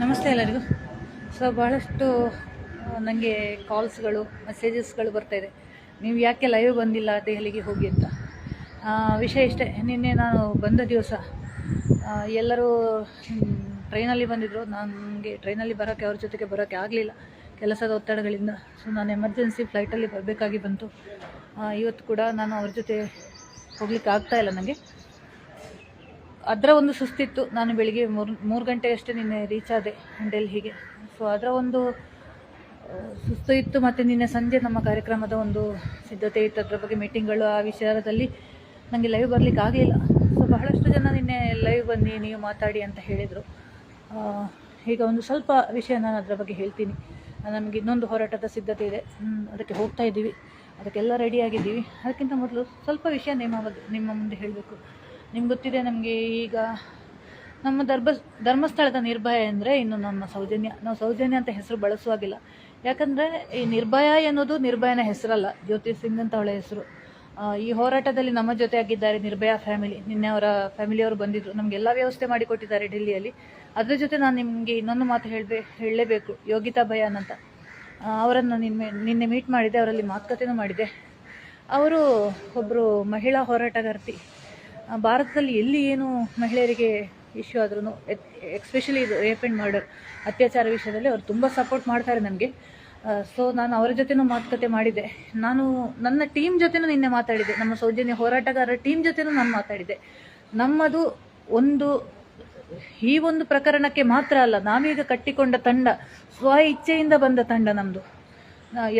ನಮಸ್ತೆ ಎಲ್ಲರಿಗೂ. ಸೊ ಭಾಳಷ್ಟು ನನಗೆ ಕಾಲ್ಸ್ಗಳು ಮೆಸೇಜಸ್ಗಳು ಇದೆ. ನೀವು ಯಾಕೆ ಲೈವ್ ಬಂದಿಲ್ಲ ದೆಹಲಿಗೆ ಹೋಗಿ ಅಂತ? ವಿಷಯ ಇಷ್ಟೇ. ನಿನ್ನೆ ನಾನು ಬಂದ ದಿವಸ ಎಲ್ಲರೂ ಟ್ರೈನಲ್ಲಿ ಬಂದಿದ್ದರು ನನಗೆ ಟ್ರೈನಲ್ಲಿ ಬರೋಕ್ಕೆ ಅವ್ರ ಜೊತೆಗೆ ಬರೋಕ್ಕೆ ಆಗಲಿಲ್ಲ ಕೆಲಸದ ಒತ್ತಡಗಳಿಂದ. ಸೊ ನಾನು ಎಮರ್ಜೆನ್ಸಿ ಫ್ಲೈಟಲ್ಲಿ ಬರಬೇಕಾಗಿ ಬಂತು. ಇವತ್ತು ಕೂಡ ನಾನು ಅವ್ರ ಜೊತೆ ಹೋಗ್ಲಿಕ್ಕೆ ಆಗ್ತಾಯಿಲ್ಲ ನನಗೆ ಅದರ ಒಂದು ಸುಸ್ತಿತ್ತು. ನಾನು ಬೆಳಿಗ್ಗೆ ಮೂರು ಮೂರು ಗಂಟೆಗಷ್ಟೇ ನಿನ್ನೆ ರೀಚ್ ಆದೆ ಡೆಲ್ಲಿಗೆ ಸೊ ಅದರ ಒಂದು ಸುಸ್ತು ಇತ್ತು ಮತ್ತು ನಿನ್ನೆ ಸಂಜೆ ನಮ್ಮ ಕಾರ್ಯಕ್ರಮದ ಒಂದು ಸಿದ್ಧತೆ ಇತ್ತು. ಅದರ ಬಗ್ಗೆ ಮೀಟಿಂಗ್ಗಳು ಆ ವಿಚಾರದಲ್ಲಿ ನನಗೆ ಲೈವ್ ಬರಲಿಕ್ಕೆ ಆಗಲಿಲ್ಲ. ಸೊ ಬಹಳಷ್ಟು ಜನ ನಿನ್ನೆ ಲೈವ್ ಬನ್ನಿ, ನೀವು ಮಾತಾಡಿ ಅಂತ ಹೇಳಿದರು. ಈಗ ಒಂದು ಸ್ವಲ್ಪ ವಿಷಯ ನಾನು ಅದರ ಬಗ್ಗೆ ಹೇಳ್ತೀನಿ. ನಮಗೆ ಇನ್ನೊಂದು ಹೋರಾಟದ ಸಿದ್ಧತೆ ಇದೆ. ಅದಕ್ಕೆ ಹೋಗ್ತಾ ಇದ್ದೀವಿ. ಅದಕ್ಕೆಲ್ಲ ರೆಡಿಯಾಗಿದ್ದೀವಿ ಅದಕ್ಕಿಂತ ಮೊದಲು ಸ್ವಲ್ಪ ವಿಷಯ ನಿಮ್ಮ ಬಗ್ಗೆ, ನಿಮ್ಮ ಮುಂದೆ ಹೇಳಬೇಕು. ನಿಮ್ಗೆ ಗೊತ್ತಿದೆ ನಮಗೆ ಈಗ ನಮ್ಮ ಧರ್ಮ ಧರ್ಮಸ್ಥಳದ ನಿರ್ಭಯ ಅಂದರೆ ಇನ್ನು ನಮ್ಮ ಸೌಜನ್ಯ. ನಾವು ಸೌಜನ್ಯ ಅಂತ ಹೆಸರು ಬಳಸುವಾಗಿಲ್ಲ. ಯಾಕಂದರೆ ಈ ನಿರ್ಭಯ ಎನ್ನುವುದು ನಿರ್ಭಯನ ಹೆಸರಲ್ಲ ಜ್ಯೋತಿ ಸಿಂಗ್ ಅಂತ ಅವಳ ಹೆಸರು. ಈ ಹೋರಾಟದಲ್ಲಿ ನಮ್ಮ ಜೊತೆ ಆಗಿದ್ದಾರೆ ನಿರ್ಭಯ ಫ್ಯಾಮಿಲಿ. ನಿನ್ನೆ ಅವರ ಫ್ಯಾಮಿಲಿಯವರು ಬಂದಿದ್ದರು ನಮಗೆಲ್ಲ ವ್ಯವಸ್ಥೆ ಮಾಡಿಕೊಟ್ಟಿದ್ದಾರೆ ಡೆಲ್ಲಿಯಲ್ಲಿ. ಅದ್ರ ಜೊತೆ ನಾನು ನಿಮಗೆ ಇನ್ನೊಂದು ಮಾತು ಹೇಳಬೇ, ಹೇಳಲೇಬೇಕು. ಯೋಗಿತಾ ಭಯಾನ್ ಅಂತ. ಅವರನ್ನು ನಿನ್ನೆ ನಿನ್ನೆ ಮೀಟ್ ಮಾಡಿದೆ, ಅವರಲ್ಲಿ ಮಾತುಕತೆನೂ ಮಾಡಿದೆ. ಅವರು ಒಬ್ಬರು ಮಹಿಳಾ ಹೋರಾಟಗಾರ್ತಿ. ಭಾರತದಲ್ಲಿ ಎಲ್ಲಿ ಏನು ಮಹಿಳೆಯರಿಗೆ ಇಶ್ಯೂ ಆದ್ರೂ ಎಕ್ಸ್ಪೆಷಲಿ ಇದು ರೇಪ್ ಆ್ಯಂಡ್ ಮರ್ಡರ್ ಅತ್ಯಾಚಾರ ವಿಷಯದಲ್ಲಿ ಅವರು ತುಂಬ ಸಪೋರ್ಟ್ ಮಾಡ್ತಾರೆ ನನಗೆ ಸೊ ನಾನು ಅವರ ಜೊತೆನೂ ಮಾತುಕತೆ ಮಾಡಿದೆ ನಾನು ನನ್ನ ಟೀಮ್ ಜೊತೆನೂ ನಿನ್ನೆ ಮಾತಾಡಿದೆ ನಮ್ಮ ಸೌಜನ್ಯ ಹೋರಾಟಗಾರರ ಟೀಮ್ ಜೊತೆನೂ ನಾನು ಮಾತಾಡಿದೆ ನಮ್ಮದು ಒಂದು, ಈ ಒಂದು ಪ್ರಕರಣಕ್ಕೆ ಮಾತ್ರ ಅಲ್ಲ, ನಾವೀಗ ಕಟ್ಟಿಕೊಂಡ ತಂಡ, ಸ್ವ ಇಚ್ಛೆಯಿಂದ ಬಂದ ತಂಡ ನಮ್ಮದು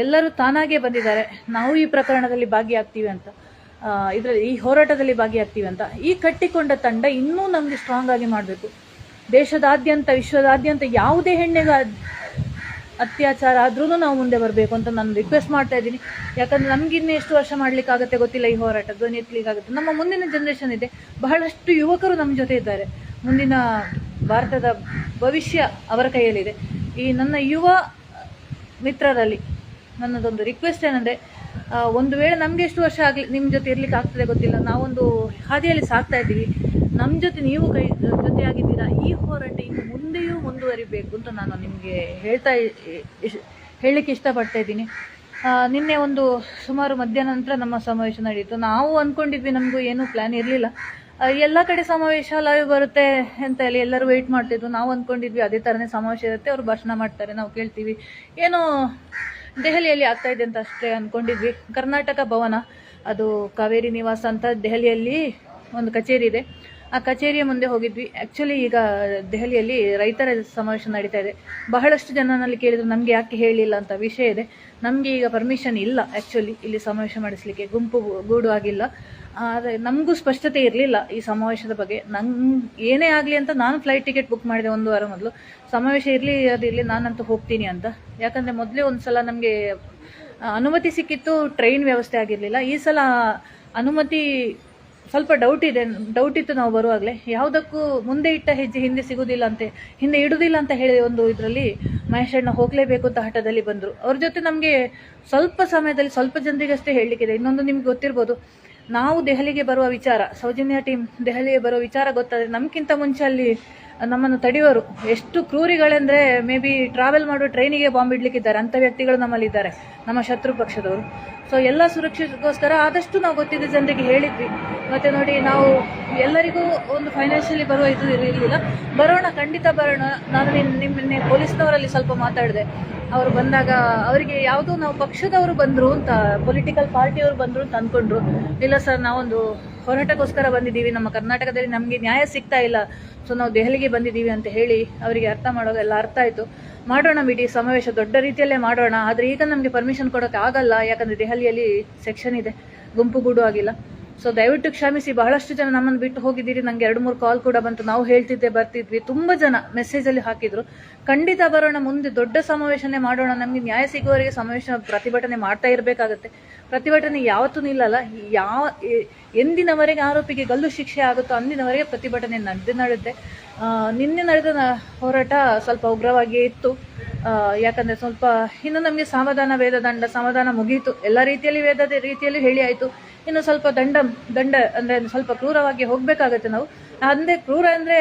ಎಲ್ಲರೂ ತಾನಾಗೇ ಬಂದಿದ್ದಾರೆ. ನಾವು ಈ ಪ್ರಕರಣದಲ್ಲಿ ಭಾಗಿಯಾಗ್ತೀವಿ ಅಂತ. ಇದರಲ್ಲಿ ಈ ಹೋರಾಟದಲ್ಲಿ ಭಾಗಿಯಾಗ್ತೀವಿ ಅಂತ. ಈ ಕಟ್ಟಿಕೊಂಡ ತಂಡ ಇನ್ನೂ ನಮಗೆ ಸ್ಟ್ರಾಂಗ್ ಆಗಿ ಮಾಡಬೇಕು. ದೇಶದಾದ್ಯಂತ, ವಿಶ್ವದಾದ್ಯಂತ ಯಾವುದೇ ಹೆಣ್ಣಿಗೆ ಅತ್ಯಾಚಾರ ಆದ್ರೂ ನಾವು ಮುಂದೆ ಬರಬೇಕು ಅಂತ ನಾನು ರಿಕ್ವೆಸ್ಟ್ ಮಾಡ್ತಾ ಇದ್ದೀನಿ. ಯಾಕಂದ್ರೆ ನಮ್ಗೆ ಇನ್ನೂ ಎಷ್ಟು ವರ್ಷ ಮಾಡ್ಲಿಕ್ಕಾಗತ್ತೆ ಗೊತ್ತಿಲ್ಲ ಈ ಹೋರಾಟ ಧ್ವನಿ ಎತ್ತಲಿಕ್ಕಾಗುತ್ತೆ ನಮ್ಮ ಮುಂದಿನ ಜನರೇಷನ್ ಇದೆ. ಬಹಳಷ್ಟು ಯುವಕರು ನಮ್ಮ ಜೊತೆ ಇದ್ದಾರೆ. ಮುಂದಿನ ಭಾರತದ ಭವಿಷ್ಯ ಅವರ ಕೈಯಲ್ಲಿದೆ. ಈ ನನ್ನ ಯುವ ಮಿತ್ರರಲ್ಲಿ ನನ್ನದೊಂದು ರಿಕ್ವೆಸ್ಟ್ ಏನಂದರೆ ಒಂದು ವೇಳೆ ನಮಗೆ ಎಷ್ಟು ವರ್ಷ ಆಗಲಿ ನಿಮ್ಮ ಜೊತೆ ಇರ್ಲಿಕ್ಕೆ ಆಗ್ತದೆ ಗೊತ್ತಿಲ್ಲ. ನಾವೊಂದು ಹಾದಿಯಲ್ಲಿ ಸಾಕ್ತಾ ಇದ್ದೀವಿ. ನಮ್ಮ ಜೊತೆ ನೀವು ಕೈ ಜೊತೆಯಾಗಿದ್ದೀರಾ ಈ ಹೋರಾಟ ಇನ್ನು ಮುಂದೆಯೂ ಮುಂದುವರಿಬೇಕು ಅಂತ ನಾನು ನಿಮಗೆ ಹೇಳ್ತಾ ಹೇಳಲಿಕ್ಕೆ ಇಷ್ಟಪಡ್ತಾ ಇದ್ದೀನಿ. ನಿನ್ನೆ ಒಂದು ಸುಮಾರು ಮಧ್ಯಾಹ್ನ ನಂತರ ನಮ್ಮ ಸಮಾವೇಶ ನಡೆಯಿತು ನಾವು ಅಂದ್ಕೊಂಡಿದ್ವಿ ನಮಗೂ ಏನೂ ಪ್ಲ್ಯಾನ್ ಇರಲಿಲ್ಲ. ಎಲ್ಲ ಕಡೆ ಸಮಾವೇಶ ಲೈವ್ ಬರುತ್ತೆ ಅಂತ ಹೇಳಿ ಎಲ್ಲರೂ ವೆಯ್ಟ್ ಮಾಡ್ತಿದ್ವು ನಾವು ಅಂದ್ಕೊಂಡಿದ್ವಿ ಅದೇ ಥರನೇ ಸಮಾವೇಶ ಇರುತ್ತೆ. ಅವರು ಭಾಷಣ ಮಾಡ್ತಾರೆ, ನಾವು ಕೇಳ್ತೀವಿ. ಏನೋ ದೆಹಲಿಯಲ್ಲಿ ಆಗ್ತಾ ಇದೆ ಅಂತ ಅಷ್ಟೇ ಅಂದ್ಕೊಂಡಿದ್ವಿ ಕರ್ನಾಟಕ ಭವನ, ಅದು ಕಾವೇರಿ ನಿವಾಸ ಅಂತ ದೆಹಲಿಯಲ್ಲಿ ಒಂದು ಕಚೇರಿ ಇದೆ. ಆ ಕಚೇರಿಯ ಮುಂದೆ ಹೋಗಿದ್ವಿ. ಆ್ಯಕ್ಚುಲಿ ಈಗ ದೆಹಲಿಯಲ್ಲಿ ರೈತರ ಸಮಾವೇಶ ನಡೀತಾ ಇದೆ. ಬಹಳಷ್ಟು ಜನನಲ್ಲಿ ಕೇಳಿದ್ರು, ನಮಗೆ ಯಾಕೆ ಹೇಳಿಲ್ಲ? ಅಂತ ವಿಷಯ ಇದೆ. ನಮಗೆ ಈಗ ಪರ್ಮಿಷನ್ ಇಲ್ಲ ಆ್ಯಕ್ಚುಲಿ ಇಲ್ಲಿ ಸಮಾವೇಶ ಮಾಡಿಸ್ಲಿಕ್ಕೆ. ಗುಂಪು ಗೂಡು ಆಗಿಲ್ಲ. ಆದರೆ ನಮಗೂ ಸ್ಪಷ್ಟತೆ ಇರಲಿಲ್ಲ ಈ ಸಮಾವೇಶದ ಬಗ್ಗೆ. ನಂಗೆ ಏನೇ ಆಗಲಿ ಅಂತ ನಾನು ಫ್ಲೈಟ್ ಟಿಕೆಟ್ ಬುಕ್ ಮಾಡಿದೆ ಒಂದು ವಾರ ಮೊದಲು. ಸಮಾವೇಶ ಇರಲಿ ಅದಿರಲಿ ನಾನಂತೂ ಹೋಗ್ತೀನಿ ಅಂತ. ಯಾಕಂದರೆ ಮೊದಲೇ ಒಂದು ಸಲ ನಮಗೆ ಅನುಮತಿ ಸಿಕ್ಕಿತ್ತು ಟ್ರೈನ್ ವ್ಯವಸ್ಥೆ ಆಗಿರಲಿಲ್ಲ. ಈ ಸಲ ಅನುಮತಿ ಸ್ವಲ್ಪ ಡೌಟ್ ಇದೆ ಡೌಟ್ ಇತ್ತು ನಾವು ಬರುವಾಗಲೇ. ಯಾವುದಕ್ಕೂ ಮುಂದೆ ಇಟ್ಟ ಹೆಜ್ಜೆ ಹಿಂದೆ ಸಿಗುವುದಿಲ್ಲ ಅಂತೆ, ಹಿಂದೆ ಇಡುವುದಿಲ್ಲ ಅಂತ ಹೇಳಿ ಒಂದು ಇದರಲ್ಲಿ ಮಹೇಶಣ್ಣ ಹೋಗಲೇಬೇಕು ಅಂತ ಹಠದಲ್ಲಿ ಬಂದರು. ಅವ್ರ ಜೊತೆ ನಮಗೆ ಸ್ವಲ್ಪ ಸಮಯದಲ್ಲಿ, ಸ್ವಲ್ಪ ಜನರಿಗಷ್ಟೇ ಹೇಳಲಿಕ್ಕಿದೆ. ಇನ್ನೊಂದು ನಿಮ್ಗೆ ಗೊತ್ತಿರ್ಬೋದು. ನಾವು ದೆಹಲಿಗೆ ಬರುವ ವಿಚಾರ ಸೌಜನ್ಯ ಟೀಮ್ ದೆಹಲಿಗೆ ಬರುವ ವಿಚಾರ ಗೊತ್ತಾದರೆ ನಮ್ಗಿಂತ ಮುಂಚೆ ಅಲ್ಲಿ ನಮ್ಮನ್ನು ತಡೆಯುವರು. ಎಷ್ಟು ಕ್ರೂರಿಗಳೆಂದರೆ ಮೇ ಬಿ ಟ್ರಾವೆಲ್ ಮಾಡುವ ಟ್ರೈನಿಗೆ ಬಾಂಬ್ ಇಡ್ಲಿಕ್ಕಿದ್ದಾರೆ. ಅಂಥ ವ್ಯಕ್ತಿಗಳು ನಮ್ಮಲ್ಲಿದ್ದಾರೆ ನಮ್ಮ ಶತ್ರು ಪಕ್ಷದವರು. ಸೊ ಎಲ್ಲ ಸುರಕ್ಷತೆಗೋಸ್ಕರ ಆದಷ್ಟು ನಾವು ಗೊತ್ತಿದ್ದ ಜನರಿಗೆ ಹೇಳಿದ್ವಿ. ಮತ್ತು ನೋಡಿ, ನಾವು ಎಲ್ಲರಿಗೂ ಒಂದು ಫೈನಾನ್ಷಿಯಲಿ ಬರುವ ಇದು ಇರಲಿಲ್ಲ. ಬರೋಣ, ಖಂಡಿತ ಬರೋಣ. ನಾನು ನಿಮ್ಮ ಪೊಲೀಸ್ನವರಲ್ಲಿ ಸ್ವಲ್ಪ ಮಾತಾಡಿದೆ. ಅವರು ಬಂದಾಗ ಅವರಿಗೆ ಯಾವುದೋ ನಾವು ಪಕ್ಷದವರು ಬಂದರು ಅಂತ ಪೊಲಿಟಿಕಲ್ ಪಾರ್ಟಿಯವರು ಬಂದರು ಅಂತ ಅಂದ್ಕೊಂಡ್ರು ಇಲ್ಲ ಸರ್, ನಾವೊಂದು ಹೋರಾಟಕ್ಕೋಸ್ಕರ ಬಂದಿದ್ದೀವಿ. ನಮ್ಮ ಕರ್ನಾಟಕದಲ್ಲಿ ನಮಗೆ ನ್ಯಾಯ ಸಿಗ್ತಾ ಇಲ್ಲ. ಸೊ ನಾವು ದೆಹಲಿಗೆ ಬಂದಿದ್ದೀವಿ ಅಂತ ಹೇಳಿ ಅವರಿಗೆ ಅರ್ಥ ಮಾಡೋದೆಲ್ಲ ಅರ್ಥ ಆಯಿತು. ಮಾಡೋಣ ಬಿಡಿ, ಸಮಾವೇಶ ದೊಡ್ಡ ರೀತಿಯಲ್ಲೇ ಮಾಡೋಣ. ಆದರೆ ಈಗ ನಮಗೆ ಪರ್ಮಿಷನ್ ಕೊಡೋಕ್ಕೆ ಆಗಲ್ಲ. ಯಾಕಂದರೆ ದೆಹಲಿಯಲ್ಲಿ ಸೆಕ್ಷನ್ ಇದೆ. ಗುಂಪುಗೂಡು ಆಗಿಲ್ಲ. ಸೊ ದಯವಿಟ್ಟು ಕ್ಷಮಿಸಿ, ಬಹಳಷ್ಟು ಜನ ನಮ್ಮನ್ನು ಬಿಟ್ಟು ಹೋಗಿದ್ದೀರಿ. ನನಗೆ ಎರಡು ಮೂರು ಕಾಲ್ ಕೂಡ ಬಂತು. ನಾವು ಹೇಳ್ತಿದ್ದೆ, ಬರ್ತಿದ್ವಿ. ತುಂಬ ಜನ ಮೆಸೇಜಲ್ಲಿ ಹಾಕಿದ್ರು. ಖಂಡಿತ ಬರೋಣ, ಮುಂದೆ ದೊಡ್ಡ ಸಮಾವೇಶನೇ ಮಾಡೋಣ. ನಮಗೆ ನ್ಯಾಯ ಸಿಗುವವರೆಗೆ ಸಮಾವೇಶ ಪ್ರತಿಭಟನೆ ಮಾಡ್ತಾ ಇರಬೇಕಾಗತ್ತೆ. ಪ್ರತಿಭಟನೆ ಯಾವತ್ತೂ ನಿಲ್ಲಲ್ಲ. ಯಾವ ಎಂದಿನವರೆಗೆ ಆರೋಪಿಗೆ ಗಲ್ಲು ಶಿಕ್ಷೆ ಆಗುತ್ತೋ ಅಂದಿನವರೆಗೆ ಪ್ರತಿಭಟನೆ ನಡೆದು ನಡೆದೆ ನಿನ್ನೆ ನಡೆದ ಹೋರಾಟ ಸ್ವಲ್ಪ ಉಗ್ರವಾಗಿಯೇ ಇತ್ತು. ಯಾಕಂದ್ರೆ ಸ್ವಲ್ಪ, ಇನ್ನು ನಮಗೆ ಸಮಾಧಾನ, ವೇದ ದಂಡ, ಸಮಾಧಾನ ಮುಗಿಯಿತು ಎಲ್ಲ ರೀತಿಯಲ್ಲಿ ವೇದದ ರೀತಿಯಲ್ಲಿ ಹೇಳಿ ಆಯಿತು. ಇನ್ನು ಸ್ವಲ್ಪ ದಂಡ ದಂಡ ಅಂದರೆ ಸ್ವಲ್ಪ ಕ್ರೂರವಾಗಿ ಹೋಗಬೇಕಾಗತ್ತೆ ನಾವು. ಅಂದರೆ ಕ್ರೂರ ಅಂದರೆ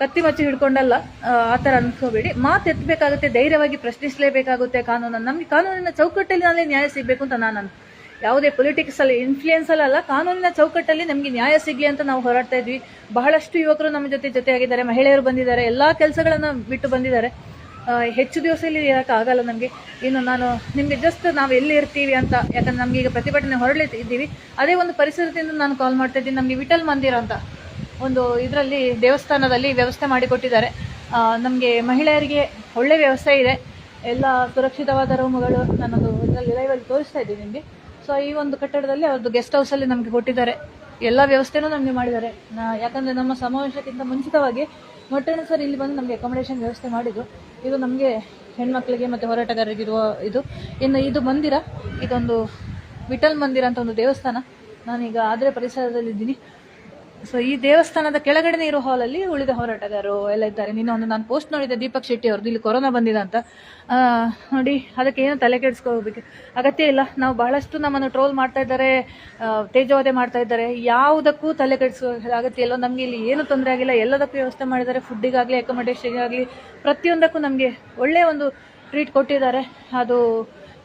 ಕತ್ತಿ ಮಚ್ಚಿ ಹಿಡ್ಕೊಂಡಲ್ಲ ಆ, ಥರ ಅನ್ಕೋಬೇಡಿ ಮಾತು ಎತ್ತಬೇಕಾಗುತ್ತೆ ಧೈರ್ಯವಾಗಿ ಪ್ರಶ್ನಿಸಲೇಬೇಕಾಗುತ್ತೆ ಕಾನೂನನ್ನು. ನಮಗೆ ಕಾನೂನಿನ ಚೌಕಟ್ಟಲ್ಲಿ ನ್ಯಾಯ ಸಿಗಬೇಕು ಅಂತ ನಾನು ಯಾವುದೇ ಪೊಲಿಟಿಕ್ಸ್ ಅಲ್ಲಿ ಕಾನೂನಿನ ಚೌಕಟ್ಟಲ್ಲಿ ನಮಗೆ ನ್ಯಾಯ ಸಿಗ್ಲಿ ಅಂತ ನಾವು ಹೋರಾಡ್ತಾ ಇದ್ವಿ. ಬಹಳಷ್ಟು ಯುವಕರು ನಮ್ಮ ಜೊತೆ ಜೊತೆಯಾಗಿದ್ದಾರೆ ಮಹಿಳೆಯರು ಬಂದಿದ್ದಾರೆ ಎಲ್ಲಾ ಕೆಲಸಗಳನ್ನ ಬಿಟ್ಟು ಬಂದಿದ್ದಾರೆ. ಹೆಚ್ಚು ದಿವಸ ಇಲ್ಲಿ ಇರಕ್ಕೆ ಆಗಲ್ಲ ನಮಗೆ. ಇನ್ನು ನಾನು, ನಿಮಗೆ ಜಸ್ಟ್ ನಾವು ಎಲ್ಲಿ ಇರ್ತೀವಿ ಅಂತ, ಯಾಕಂದ್ರೆ ನಮ್ಗೆ ಈಗ ಪ್ರತಿಭಟನೆ ಹೊರಳಿ ಇದ್ದೀವಿ ಅದೇ ಒಂದು ಪರಿಸರದಿಂದ ನಾನು ಕಾಲ್ ಮಾಡ್ತಾ ಇದ್ದೀನಿ. ನಮಗೆ ವಿಠಲ್ ಮಂದಿರ ಅಂತ ಒಂದು ಇದರಲ್ಲಿ ದೇವಸ್ಥಾನದಲ್ಲಿ ವ್ಯವಸ್ಥೆ ಮಾಡಿಕೊಟ್ಟಿದ್ದಾರೆ ನಮಗೆ ಮಹಿಳೆಯರಿಗೆ ಒಳ್ಳೆ ವ್ಯವಸ್ಥೆ ಇದೆ. ಎಲ್ಲ ಸುರಕ್ಷಿತವಾದ ರೂಮುಗಳು ನಾನೊಂದು ಇದರಲ್ಲಿ ಲೈವಲ್ಲಿ ತೋರಿಸ್ತಾ ಇದ್ದೀನಿ ನಿಮಗೆ. ಸೊ ಈ ಒಂದು ಕಟ್ಟಡದಲ್ಲಿ ಅವ್ರದ್ದು ಗೆಸ್ಟ್ ಹೌಸಲ್ಲಿ ನಮಗೆ ಕೊಟ್ಟಿದ್ದಾರೆ. ಎಲ್ಲ ವ್ಯವಸ್ಥೆನೂ ನಮಗೆ ಮಾಡಿದ್ದಾರೆ. ಯಾಕಂದ್ರೆ ನಮ್ಮ ಸಮಾವೇಶಕ್ಕಿಂತ ಮುಂಚಿತವಾಗಿ ಮೊಟ್ಟೆಣ್ಣೆ ಸರ್ ಇಲ್ಲಿ ಬಂದು ನಮಗೆ ಅಕಾಮಿಡೇಷನ್ ವ್ಯವಸ್ಥೆ ಮಾಡಿದ್ದು ಇದು ನಮಗೆ ಹೆಣ್ಮಕ್ಳಿಗೆ ಮತ್ತು ಹೋರಾಟಗಾರರಿಗಿರುವ ಇದು. ಇನ್ನು ಇದು ಮಂದಿರ, ಇದೊಂದು ವಿಠಲ್ ಮಂದಿರ ಅಂತ ಒಂದು ದೇವಸ್ಥಾನ. ನಾನೀಗ ಆದರೆ ಪರಿಸರದಲ್ಲಿದ್ದೀನಿ. ಸೊ ಈ ದೇವಸ್ಥಾನದ ಕೆಳಗಡೆ ಇರೋ ಹಾಲಲ್ಲಿ ಉಳಿದ ಹೋರಾಟಗಾರರು ಎಲ್ಲ ಇದ್ದಾರೆ. ನಿನ್ನೆ ಒಂದು ನಾನು ಪೋಸ್ಟ್ ನೋಡಿದ್ದೆ, ದೀಪಕ್ ಶೆಟ್ಟಿ ಅವ್ರದ್ದು ಇಲ್ಲಿ ಕೊರೋನಾ ಬಂದಿದೆ ಅಂತ. ನೋಡಿ, ಅದಕ್ಕೆ ಏನು ತಲೆ ಕೆಡಿಸ್ಕೋಬೇಕು ಅಗತ್ಯ ಇಲ್ಲ. ನಾವು ಬಹಳಷ್ಟು ನಮ್ಮನ್ನು ಟ್ರೋಲ್ ಮಾಡ್ತಾ ಇದ್ದಾರೆ ತೇಜವಾದೆ ಮಾಡ್ತಾ ಇದ್ದಾರೆ. ಯಾವುದಕ್ಕೂ ತಲೆ ಕೆಡಿಸ್ಕೋ ಅಗತ್ಯ ಇಲ್ಲ. ನಮಗೆ ಇಲ್ಲಿ ಏನು ತೊಂದರೆ ಆಗಿಲ್ಲ. ಎಲ್ಲದಕ್ಕೂ ವ್ಯವಸ್ಥೆ ಮಾಡಿದ್ದಾರೆ. ಫುಡ್ಡಿಗಾಗಲಿ ಅಕೊಮಡೇಷನ್ಗಾಗಲಿ ಪ್ರತಿಯೊಂದಕ್ಕೂ ನಮಗೆ ಒಳ್ಳೆಯ ಒಂದು ಟ್ರೀಟ್ ಕೊಟ್ಟಿದ್ದಾರೆ. ಅದು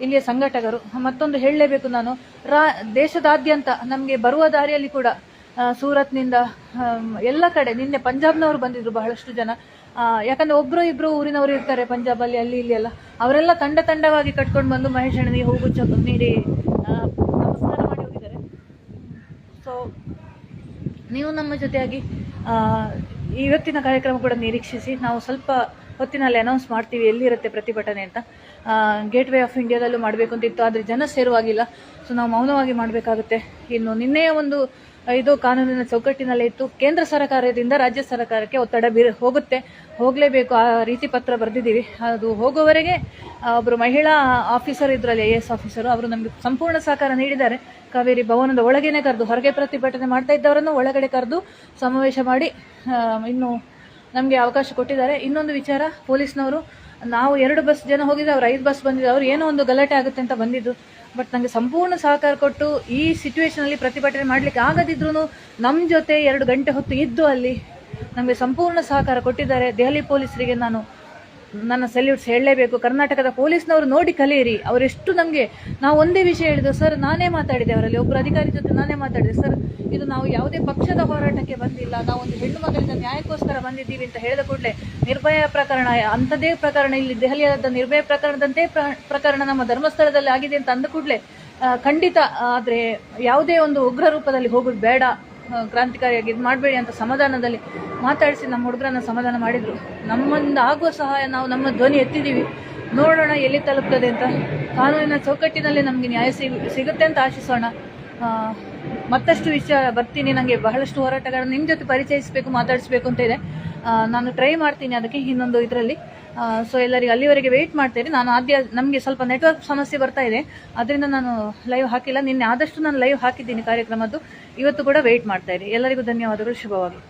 ಇಲ್ಲಿಯ ಸಂಘಟಕರು. ಮತ್ತೊಂದು ಹೇಳಲೇಬೇಕು ನಾನು. ರಾ ದೇಶದಾದ್ಯಂತ ನಮಗೆ ಬರುವ ದಾರಿಯಲ್ಲಿ ಕೂಡ ಸೂರತ್ನಿಂದ ಎಲ್ಲ ಕಡೆ, ನಿನ್ನೆ ಪಂಜಾಬ್ನವರು ಬಂದಿದ್ರು ಬಹಳಷ್ಟು ಜನ. ಯಾಕಂದ್ರೆ ಒಬ್ರು ಇಬ್ರು ಊರಿನವರು ಇರ್ತಾರೆ ಪಂಜಾಬಲ್ಲಿ, ಅಲ್ಲಿ, ಇಲ್ಲಿ ಎಲ್ಲ. ಅವರೆಲ್ಲ ತಂಡ ತಂಡವಾಗಿ ಕಟ್ಕೊಂಡು ಬಂದು ಮಹೇಶ್ ಅಣ್ಣನಿಗೆ ಹೂಗುಚ್ಚ ನೀಡಿ ನಮಸ್ಕಾರ ಮಾಡಿ ಹೋಗಿದ್ದಾರೆ. ಸೊ ನೀವು ನಮ್ಮ ಜೊತೆಯಾಗಿ ಇವತ್ತಿನ ಕಾರ್ಯಕ್ರಮ ಕೂಡ ನಿರೀಕ್ಷಿಸಿ, ನಾವು ಸ್ವಲ್ಪ ಹೊತ್ತಿನಲ್ಲಿ ಅನೌನ್ಸ್ ಮಾಡ್ತೀವಿ, ಎಲ್ಲಿರುತ್ತೆ ಪ್ರತಿಭಟನೆ ಅಂತ. ಗೇಟ್ ವೇ ಆಫ್ ಇಂಡಿಯಾದಲ್ಲೂ ಮಾಡಬೇಕು ಅಂತ ಇತ್ತು, ಆದರೆ ಜನ ಸೇರುವಾಗಿಲ್ಲ. ಸೊ ನಾವು ಮೌನವಾಗಿ ಮಾಡಬೇಕಾಗುತ್ತೆ. ಇನ್ನು ನಿನ್ನೆಯ ಒಂದು ಇದು ಕಾನೂನಿನ ಚೌಕಟ್ಟಿನಲ್ಲೇ ಇತ್ತು. ಕೇಂದ್ರ ಸರ್ಕಾರದಿಂದ ರಾಜ್ಯ ಸರ್ಕಾರಕ್ಕೆ ಒತ್ತಡ ಬೀರ, ಹೋಗುತ್ತೆ. ಹೋಗಲೇಬೇಕು, ಆ ರೀತಿ ಪತ್ರ ಬರೆದಿದ್ದೀವಿ. ಅದು ಹೋಗುವವರೆಗೆ ಒಬ್ಬರು ಮಹಿಳಾ ಆಫೀಸರ್ ಇದ್ರಲ್ಲಿ ಐ ಎಸ್ ಆಫೀಸರು ಅವರು ನಮಗೆ ಸಂಪೂರ್ಣ ಸಹಕಾರ ನೀಡಿದ್ದಾರೆ. ಕಾವೇರಿ ಭವನದ ಒಳಗೇನೆ ಕರೆದು ಹೊರಗೆ ಪ್ರತಿಭಟನೆ ಮಾಡ್ತಾ ಇದ್ದವರನ್ನು ಒಳಗಡೆ ಕರೆದು ಸಮಾವೇಶ ಮಾಡಿ ಇನ್ನು ನಮಗೆ ಅವಕಾಶ ಕೊಟ್ಟಿದ್ದಾರೆ. ಇನ್ನೊಂದು ವಿಚಾರ, ಪೊಲೀಸ್ನವರು, ನಾವು ಎರಡು ಬಸ್ ಜನ ಹೋಗಿದ್ದು ಅವ್ರು ಐದು ಬಸ್ ಬಂದಿದ್ದು ಅವ್ರು ಏನೋ ಒಂದು ಗಲಾಟೆ ಆಗುತ್ತೆ ಅಂತ ಬಂದಿದ್ದು. ಬಟ್ ನನಗೆ ಸಂಪೂರ್ಣ ಸಹಕಾರ ಕೊಟ್ಟು ಈ ಸಿಚುವೇಷನಲ್ಲಿ ಪ್ರತಿಭಟನೆ ಮಾಡ್ಲಿಕ್ಕೆ ಆಗದಿದ್ರು ನಮ್ಮ ಜೊತೆ ಎರಡು ಗಂಟೆ ಹೊತ್ತು ಇದ್ದು ಅಲ್ಲಿ ನಮಗೆ ಸಂಪೂರ್ಣ ಸಹಕಾರ ಕೊಟ್ಟಿದ್ದಾರೆ. ದೆಹಲಿ ಪೊಲೀಸರಿಗೆ ನಾನು ನನ್ನ ಸೆಲ್ಯೂಟ್ಸ್ ಹೇಳಲೇಬೇಕು. ಕರ್ನಾಟಕದ ಪೊಲೀಸ್ನವರು ನೋಡಿ ಕಲಿಯಿರಿ. ಅವರೆಷ್ಟು ನಮಗೆ, ನಾವು ಒಂದೇ ವಿಷಯ ಹೇಳಿದೆ ಸರ್, ನಾನೇ ಮಾತಾಡಿದೆ ಅವರಲ್ಲಿ. ಒಬ್ಬರು ಅಧಿಕಾರಿ ಜೊತೆ ನಾನೇ ಮಾತಾಡಿದೆ. ಸರ್, ಇದು ನಾವು ಯಾವುದೇ ಪಕ್ಷದ ಹೋರಾಟಕ್ಕೆ ಬಂದಿಲ್ಲ. ನಾವು ಒಂದು ಹೆಣ್ಣು ಮಗಳಿಂದ ನ್ಯಾಯಕ್ಕೋಸ್ಕರ ಬಂದಿದ್ದೀವಿ ಅಂತ ಹೇಳಿದ ಕೂಡಲೇ ನಿರ್ಭಯ ಪ್ರಕರಣ ಅಂಥದೇ ಪ್ರಕರಣ. ಇಲ್ಲಿ ದೆಹಲಿಯಾದ ನಿರ್ಭಯ ಪ್ರಕರಣದಂತೆ ಪ್ರ- ಪ್ರಕರಣ ನಮ್ಮ ಧರ್ಮಸ್ಥಳದಲ್ಲಿ ಆಗಿದೆ ಅಂತ ಅಂದ ಕೂಡಲೇ ಖಂಡಿತ ಆದರೆ ಯಾವುದೇ ಒಂದು ಉಗ್ರ ರೂಪದಲ್ಲಿ ಹೋಗೋದು ಬೇಡ. ಕ್ರಾಂತಿಕಾರಿಯಾಗಿ ಇದು ಮಾಡಬೇಡಿ ಅಂತ ಸಮಾಧಾನದಲ್ಲಿ ಮಾತಾಡಿಸಿ ನಮ್ಮ ಹುಡುಗರನ್ನು ಸಮಾಧಾನ ಮಾಡಿದರು. ನಮ್ಮಿಂದ ಆಗುವ ಸಹಾಯ ನಾವು ನಮ್ಮ ಧ್ವನಿ ಎತ್ತಿದ್ದೀವಿ. ನೋಡೋಣ ಎಲ್ಲಿ ತಲುಪ್ತದೆ ಅಂತ. ಕಾನೂನಿನ ಚೌಕಟ್ಟಿನಲ್ಲಿ ನಮಗೆ ನ್ಯಾಯ ಸಿಗ್, ಸಿಗುತ್ತೆ ಅಂತ ಆಶಿಸೋಣ. ಮತ್ತಷ್ಟು ವಿಷಯ ಬರ್ತೀನಿ. ನನಗೆ ಬಹಳಷ್ಟು ಹೋರಾಟಗಳನ್ನು ನಿಮ್ಮ ಜೊತೆ ಪರಿಚಯಿಸಬೇಕು, ಮಾತಾಡಿಸ್ಬೇಕು ಅಂತ ಇದೆ. ನಾನು ಟ್ರೈ ಮಾಡ್ತೀನಿ ಅದಕ್ಕೆ ಇನ್ನೊಂದು ಇದರಲ್ಲಿ. ಸೊ ಎಲ್ಲರಿಗೆ ಅಲ್ಲಿವರೆಗೆ ವೆಯ್ಟ್ ಮಾಡ್ತೇನೆ. ನಾನು ಆದ್ಯ ನಮಗೆ ಸ್ವಲ್ಪ ನೆಟ್ವರ್ಕ್ ಸಮಸ್ಯೆ ಬರ್ತಾ ಇದೆ. ಅದರಿಂದ ನಾನು ಲೈವ್ ಹಾಕಿಲ್ಲ. ನಿನ್ನೆ ಆದಷ್ಟು ನಾನು ಲೈವ್ ಹಾಕಿದ್ದೀನಿ ಕಾರ್ಯಕ್ರಮದ್ದು. ಇವತ್ತು ಕೂಡ ವೆಯ್ಟ್ ಮಾಡ್ತಾ ಇರಿ. ಎಲ್ಲರಿಗೂ ಧನ್ಯವಾದಗಳು. ಶುಭವಾಗಿ